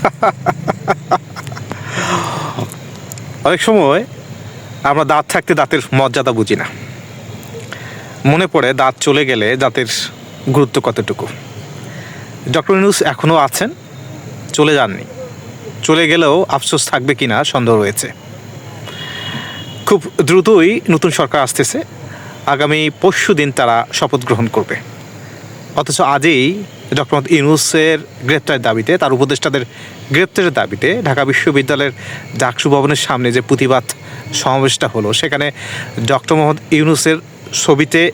অনেক সময় আমরা দাঁত থাকতে দাঁতের মর্যাদা বুঝি না। মনে পড়ে দাঁত চলে গেলে দাঁতের গুরুত্ব কতটুকু। ডক্টর নিউজ এখনও আছেন, চলে যাননি। চলে গেলেও আফসোস থাকবে কিনা সন্দেহ রয়েছে। খুব দ্রুতই নতুন সরকার আসতেছে। আগামী পরশু দিন তারা শপথ গ্রহণ করবে। অথচ আজই ডক্টর মোহাম্মদ ইউনুসের গ্রেপ্তারের দাবিতে, তার উপদেষ্টাদের গ্রেপ্তারের দাবিতে ঢাকা বিশ্ববিদ্যালয়ের ডাকসু ভবনের সামনে যে প্রতিবাদ সমাবেশটা হলো, সেখানে ডক্টর মোহাম্মদ ইউনুসের ছবিতে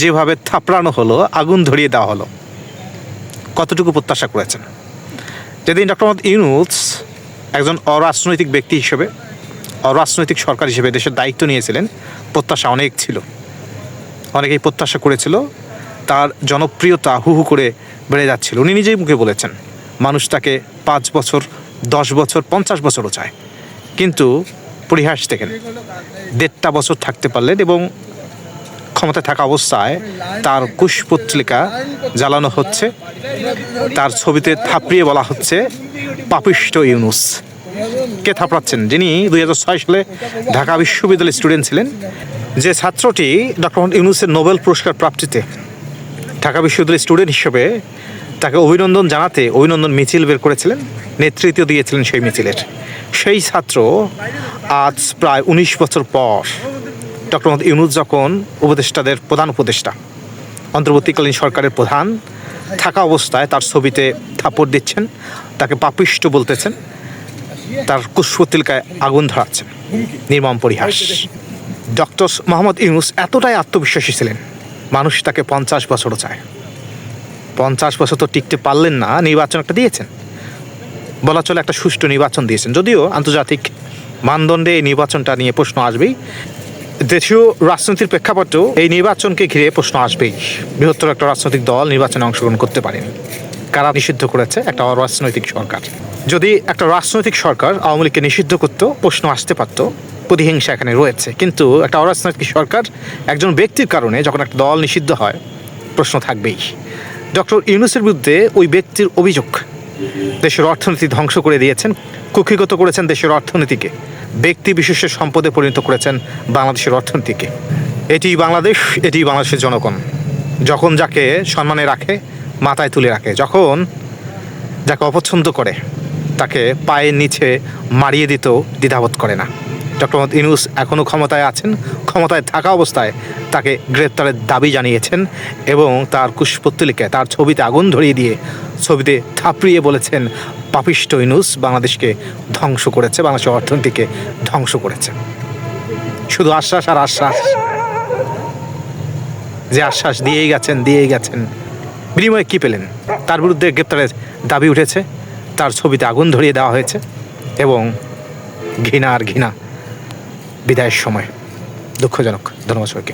যেভাবে থাপড়ানো হলো, আগুন ধরিয়ে দেওয়া হলো, কতটুকু প্রত্যাশা করেছেন? যেদিন ডক্টর মোহাম্মদ ইউনুস একজন অরাজনৈতিক ব্যক্তি হিসেবে, অরাজনৈতিক সরকার হিসেবে দেশের দায়িত্ব নিয়েছিলেন, প্রত্যাশা অনেক ছিল। অনেকেই প্রত্যাশা করেছিল তার জনপ্রিয়তা হু হু করে বেড়ে যাচ্ছিল। উনি নিজেই মুখে বলেছেন মানুষ তাকে পাঁচ বছর, দশ বছর, পঞ্চাশ বছরও চায়। কিন্তু পরিহাস দেখেন, দেড়টা বছর থাকতে পারলেন এবং ক্ষমতায় থাকা অবস্থায় তার কুশ পত্রিকা জ্বালানো হচ্ছে। তার ছবিতে থাপড়িয়ে বলা হচ্ছে, পাপিষ্ট ইউনুস। কে থাপড়াচ্ছেন? যিনি দুই হাজার ছয় সালে ঢাকা বিশ্ববিদ্যালয়ের স্টুডেন্ট ছিলেন। যে ছাত্রটি ডক্টর ইউনুসের নোবেল পুরস্কার প্রাপ্তিতে ঢাকা বিশ্ববিদ্যালয়ের স্টুডেন্ট হিসেবে তাকে অভিনন্দন জানাতে অভিনন্দন মিছিল বের করেছিলেন, নেতৃত্ব দিয়েছিলেন সেই মিছিলের। সেই ছাত্র আজ প্রায় উনিশ বছর পর ডক্টর মোহাম্মদ ইউনুস যখন উপদেষ্টাদের প্রধান উপদেষ্টা, অন্তর্বর্তীকালীন সরকারের প্রধান, থাকা অবস্থায় তার ছবিতে থাপড় দিচ্ছেন, তাকে পাপিষ্ট বলতেছেন, তার কুশপত্রিকায় আগুন ধরাচ্ছেন, নির্মম পরিহাস। ডক্টর মোহাম্মদ ইউনুস এতটাই আত্মবিশ্বাসী ছিলেন মানুষ তাকে পঞ্চাশ বছরও চায়। পঞ্চাশ বছর তো টিকতে পারলেন না, নির্বাচন একটা দিয়েছেন। বলা চলে একটা সুষ্ঠু নির্বাচন দিয়েছেন। যদিও আন্তর্জাতিক মানদণ্ডে এই নির্বাচনটা নিয়ে প্রশ্ন আসবেই। দেশীয় রাজনীতির প্রেক্ষাপটেও এই নির্বাচনকে ঘিরে প্রশ্ন আসবেই। বৃহত্তর একটা রাজনৈতিক দল নির্বাচনে অংশগ্রহণ করতে পারেনি। কারা নিষিদ্ধ করেছে? একটা অরাজনৈতিক সরকার। যদি একটা রাজনৈতিক সরকার আওয়ামী লীগকে নিষিদ্ধ করতো, প্রশ্ন আসতে পারতো। প্রতিহিংসা এখানে রয়েছে। কিন্তু একটা অরাজনৈতিক সরকার একজন ব্যক্তির কারণে যখন একটা দল নিষিদ্ধ হয়, প্রশ্ন থাকবেই। ডক্টর ইউনুসের বিরুদ্ধে ওই ব্যক্তির অভিযোগ দেশের অর্থনীতি ধ্বংস করে দিয়েছেন, কুক্ষিগত করেছেন দেশের অর্থনীতিকে। ব্যক্তি বিশেষের সম্পদে পরিণত করেছেন বাংলাদেশের অর্থনীতিকে। এটি বাংলাদেশ, এটি বাংলাদেশের জনগণ। যখন যাকে সম্মানে রাখে, মাথায় তুলে রাখে, যখন যাকে অপছন্দ করে, তাকে পায়ের নিচে মারিয়ে দিতেও দ্বিধাবোধ করে না। ডক্টর মোহাম্মদ ইনুস এখনও ক্ষমতায় আছেন, ক্ষমতায় থাকা অবস্থায় তাকে গ্রেপ্তারের দাবি জানিয়েছেন এবং তার কুশপত্রিকায় তার ছবিতে আগুন ধরিয়ে দিয়ে ছবিতে থাপড়িয়ে বলেছেন পাপিষ্ট ইনুস বাংলাদেশকে ধ্বংস করেছে, বাংলাদেশের অর্থনীতিকে ধ্বংস করেছে। শুধু আশ্বাস আর আশ্বাস। যে আশ্বাস দিয়েই গেছেন দিয়েই গেছেন। বিনিময়ে কী পেলেন? তার বিরুদ্ধে গ্রেপ্তারের দাবি উঠেছে, তার ছবিতে আগুন ধরিয়ে দেওয়া হয়েছে এবং ঘৃণা আর ঘৃণা বিদায়ের সময়। দুঃখজনক। ধন্যবাদ সবাইকে।